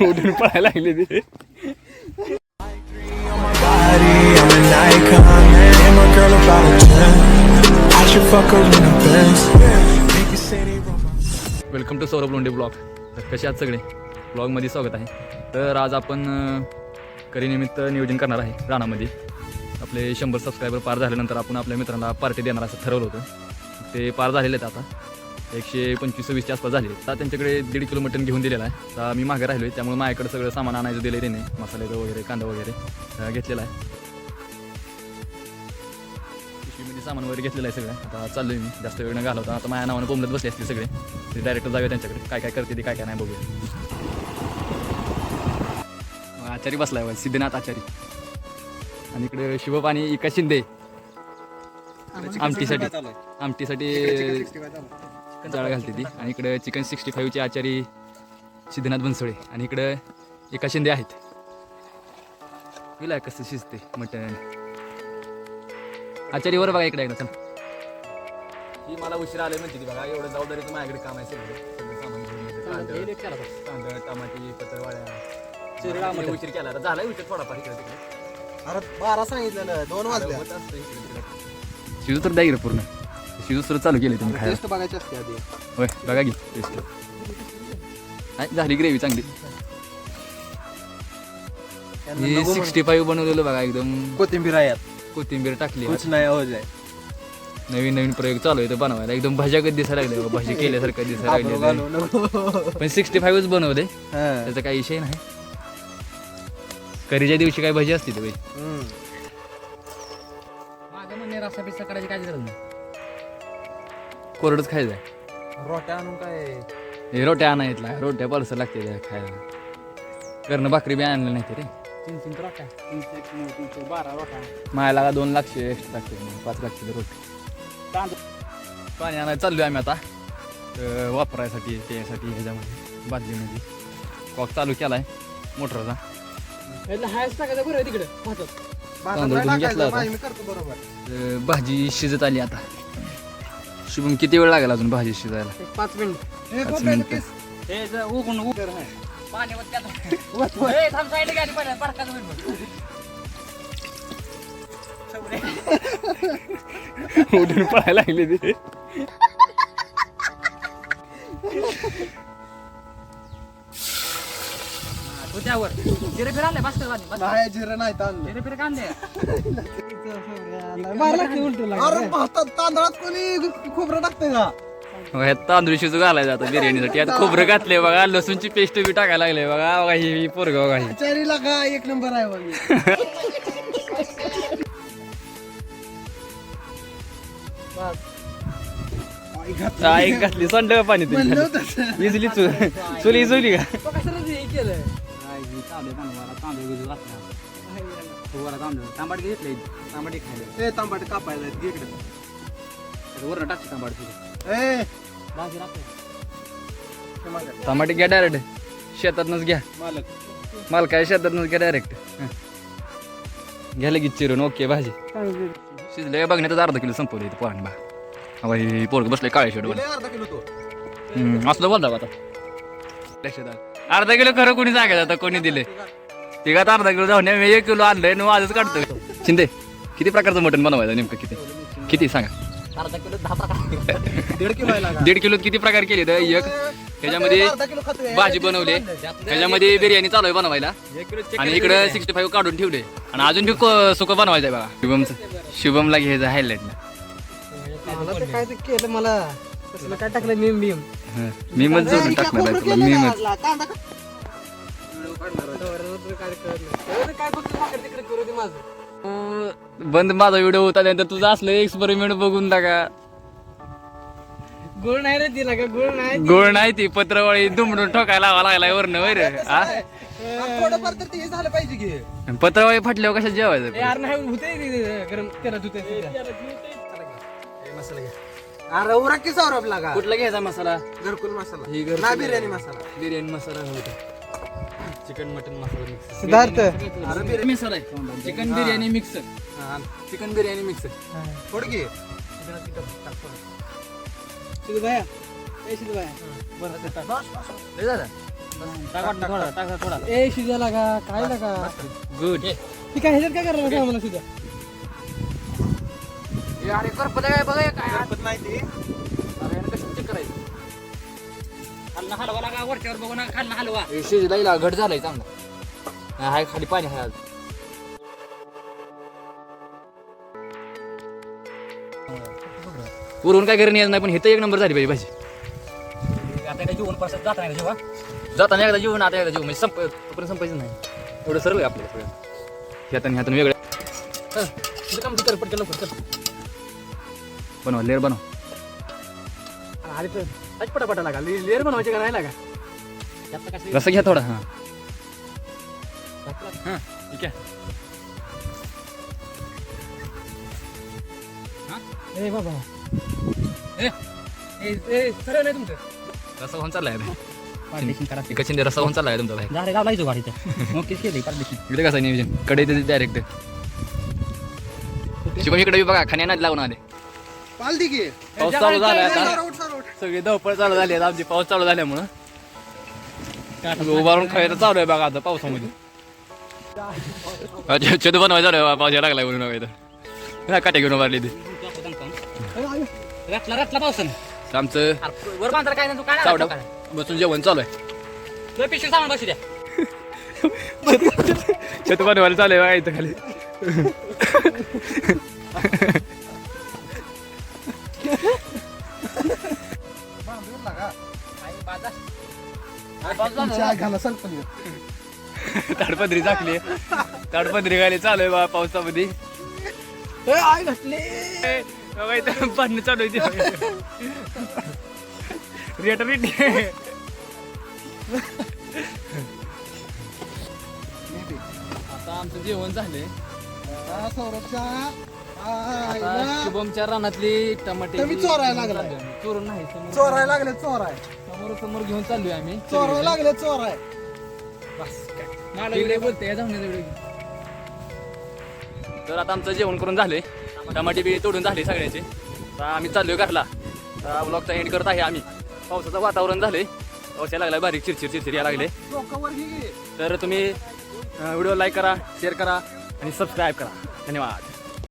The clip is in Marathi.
उठून पळायला लागले ते body, I'm an icon, man. And my girl about a 10. I should fuck her in the Benz. Niggas say they run my welcome to Saurabh Londhe blog तर कसे आहात सगळे ब्लॉगमध्ये स्वागत आहे तर आज आपण करीनिमित्त नियोजन करणार आहे राणामध्ये आपले शंभर सबस्क्रायबर पार झाल्यानंतर आपण आपल्या मित्रांना पार्टी देणार असं ठरवलं होतं ते पार झालेले आहेत आता एकशे पंचवीस सव्वीसच्या आसपास झाले. आता त्यांच्याकडे दीड किलो मटण घेऊन दिलेलं आहे. आता मी मागे राहिलो आहे त्यामुळे माझ्याकडे सगळं सामान आणायचं दिलं त्याने. मसाले वगैरे कांदा वगैरे घेतलेला आहे. पिशवीमध्ये सामान वगैरे घेतलेलं आहे सगळं. आता चाललोय मी. जास्त वेळ न घालवता आता माझ्या नावानं बोंबलत बसले असतील सगळे. ते डायरेक्ट जाऊया त्यांच्याकडे. काय काय करते ते काय काय नाही बघूया. मग आचारी बसलाय बघ, सिद्धनाथ आचारी. आणि इकडे शिवपाणी इका शिंदे. आमटीसाठी. आमटीसाठी जाळ घालते ती. आणि इकडे चिकन सिक्स्टी फाईव्हची आचारी सिद्धनाथ बनसोडे. आणि इकडे एका शिंदे आहेत. विला कसं शिजते मटण. आचारी वर बघा इकडे एकदा चल ही मला उशीर आले म्हणते ती बघा. एवढं जबाबदारीचं माझ्याकडे काम आहे सगळं. सगळं सामान घेऊन यायचं. कांदं कांदं टमाटी उशीर केला आता. झालाय उशीर थोडाफार इकडे तिकडे. अरे बारा सांगितलेलं. दोन वाजल्या. होत असतं इकडे तिकडे. शिजू तर द्या इकडे पूर्ण. शिजू तर चालू केले तुम्ही खायला. टेस्ट बघायची असते आधी. होय बघा की टेस्ट नाही झाली ग्रेव्ही चांगली. त्यांना ही नको सिक्स्टी फाईव्ह बनवलेलं बघा एकदम. कोथिंबीर आहे यात. कोथिंबीर टाकली कुछ नाही हो जाय. नवीन नवीन प्रयोग चालू आहे ते बनवायला. एकदम भज्यागत दिसायला लागले भजी केल्यासारखं दिसायला आबरू लागले घालू नको. पण सिक्स्टी फाईव्हच बनवले. हा. त्याचा काही विषय नाही. करीच्या दिवशी काय भजी असते हम्म. माझं म्हणणे रस्सा पिस्सा करायची काय गरज नाही. कोरडच खायचं आहे. रोट्या आणून काय? हे रोट्या आणायतला रोट्या पलसं लागते त्या खायला. करणं भाकरी बी आणलं नाही ते रे. तीन तीन रोट्या. तीनशे एक, नऊ, तीनशे बारा रोट्या. मायाला दोन लाखशे एक्स्ट्रा लागते. मग पाच लाखशे रोटी पाणी आणायला चाललोय आम्ही आता. अं, वापरायसाठी त्यासाठी ह्याच्यामध्ये बादलीमध्ये. कॉक चालू केलाय मोटरचा. तांदूळ तुम्ही घेतला होता? मी करतो बरोबर. अं, भाजी शिजत आली आता. शुभम किती वेळ लागेल अजून भाजी शिजायला? पाच मिनिट. हे पाच मिनिटं. पीस. उगून उगर आहे. उठून पळायला लागले ते. नाही जिरं नाही तांदूळ अरे भातात तांदळात कोणी खोबरं टाकतंय का? ह्यात तांदूळ शिजू घालायचं आता बिर्याणीसाठी. आता खोबरं घातले बघा लसूणची पेस्ट बी टाकायला लागले बघा. बघा ही पोरग बघा ही. चारीला का एक नंबर आहे बघ? आई घातली. संड पाणी म्हणलं होतं. ए तांबाट कापायला घे इकडे ए मागं. टमाटे घ्या डायरेक्ट शेतातनच घ्या. मालक माल काय शेतातनच घ्या डायरेक्ट घ्या लगेच चिरून ओके भाजी. शिजले बघण्यातच अर्धा किलो संपवलं इथं पोरांनी बा. पोरग बसले काळे शेड अर्धा किलो तो. असं बोलता आता. लक्षात. अर्धा किलो खरं कोणी सांगायचं आता? कोणी दिले तिघात अर्धा किलो जाऊन मी एक किलो आणलंय न आजच काढतो शिंदे किती प्रकारचं मटण बनवायचं नेमकं किती? किती सांगा. दीड किलो आहे. दीड किती प्रकार केले तर एक. त्याच्यामध्ये अर्धा किलो खातोय. भाजी बनवली. त्याच्यामध्ये बिर्याणी चालू आहे बनवायला. आणि इकडे सिक्स्टी फाईव्ह काढून ठेवले आणि अजून बी को- सुकं बनवायचं आहे बघा. शुभमचं शुभमला घ्यायचं हायलाईट मला ते काय ते केलं मला. तसलं काय टाकलं मीम मीम मी मग जोडून टाकणार आहे तुला. मी मग काय बंद माझा व्हिडिओ होता त्यानंतर तुझा असलं एक्सपेरिमेंट बघून टाका. गुळ नाही रे तिला का? गुळ नाही गोळ नाही ती पत्रवाळी दुमडून ठोकायला लावा लागलाय वरनं वैर थोडंफार तर ते हे झालं पाहिजे की. पत्रवाळी फाटल्यावर कशा जेवायचं? यार नाही होते गरम करत होते मसाला घ्या अरे उरा की सौरभ लागा कुठला घ्यायचा मसाला? घरकुल मसाला. ही बिर्याणी मसाला. बिर्याणी मसाला होता. Chicken mutton masala mix Siddharth. Mixer आहे. Chicken biryani mixer chicken biryani mixer थोडी. घे भया ए शिजा लागा. काय लागा? गुड ती काय ह्याच्यात काय करणार सांग मला शिजा अरे करपत काय बघा काय. करपत नाही ते. अरे कसं करायचं हलवा लागा वरच्यावर बघू ना खालना हलवा. शिजला इला घट झालाय चांगला. हाय खाली पाणी आज. पुरवून काय घरी नाही पण हे तर एक नंबर झाली पाहिजे भाजी. आता जात नाही जेव्हा? जाताना एकदा जेवण आता एकदा जेवण म्हणजे संप तोपर्यंत संपायचं नाही. एवढं सर्व आहे आपल्याला सगळं. ह्यातून ह्यातून वेगळं तुझं काम कर पटकन लवकर चल. बनवा लेअर बनव. अरे तर पटापटा लागा. लेअर बनवायचे का नाही लागा? जास्त रस्सा घ्या थोडा हां. हां. ठीक आहे. ए बाबा. ए ए सरळ नाही तुमचं. रस्सा होऊन चाललाय. पार्टिशन करा रस्सा होऊन चाललाय तुमचा भाई. झाडे लावला जो गाडीचं. मग केली पार्टिशन इकडे कसं आहे नियोजन? कडे डायरेक्ट शिकून इकडे बी बघा खाण्या लागून आले. पालती की? पाऊस चालू सर आता. सगळी धावपळ चालू झाली आहे आमची पाऊस चालू झाल्यामुळं. उभारून खायला चालू आहे बघा आता पावसामध्ये. अच्छा छत बनवायचं चालू आहे. यायला लागलाय म्हणून नव्हे तर. काट्या घेऊन उभारली ती. रटला रटला पावसन. आमचं वर बांधला काय नाही तू काय चावडं. बसून जेवण चालू आहे. पिशवी सामान बसू द्या. छत बनवायला चालू आहे बघा इथं खाली. घाला पण ताडपदरी झाकली. ताडपदरी गाली चालू आहे बा पावसामध्ये. आय घातले. ए, बघा इथं भांडणं चालू आहे रेट रेट आता आमचं जेवण झालंय. सौरभच्या आता शुभमच्या रानातली टमाटे तुम्ही चोरायला लागलाय. चोरून नाही समोर चोराय लागले चोराय. समोर समोर घेऊन चाललोय आम्ही. चोराय लागले चोराय. तिकडे बोलते ये. तर आता आमचं जेवण करून झाले टमाटे बी तोडून झाले सगळ्याचे. तर आम्ही चाललोय घरला. तर ब्लॉगचा एंड करत आहे आम्ही. पावसाचं वातावरण झालंय. पाऊस यायला लागलाय बारीक चिरचिर चिरचिर यायला लागले डोकावर तर तुम्ही व्हिडिओ लाईक करा शेअर करा आणि सबस्क्राईब करा. धन्यवाद.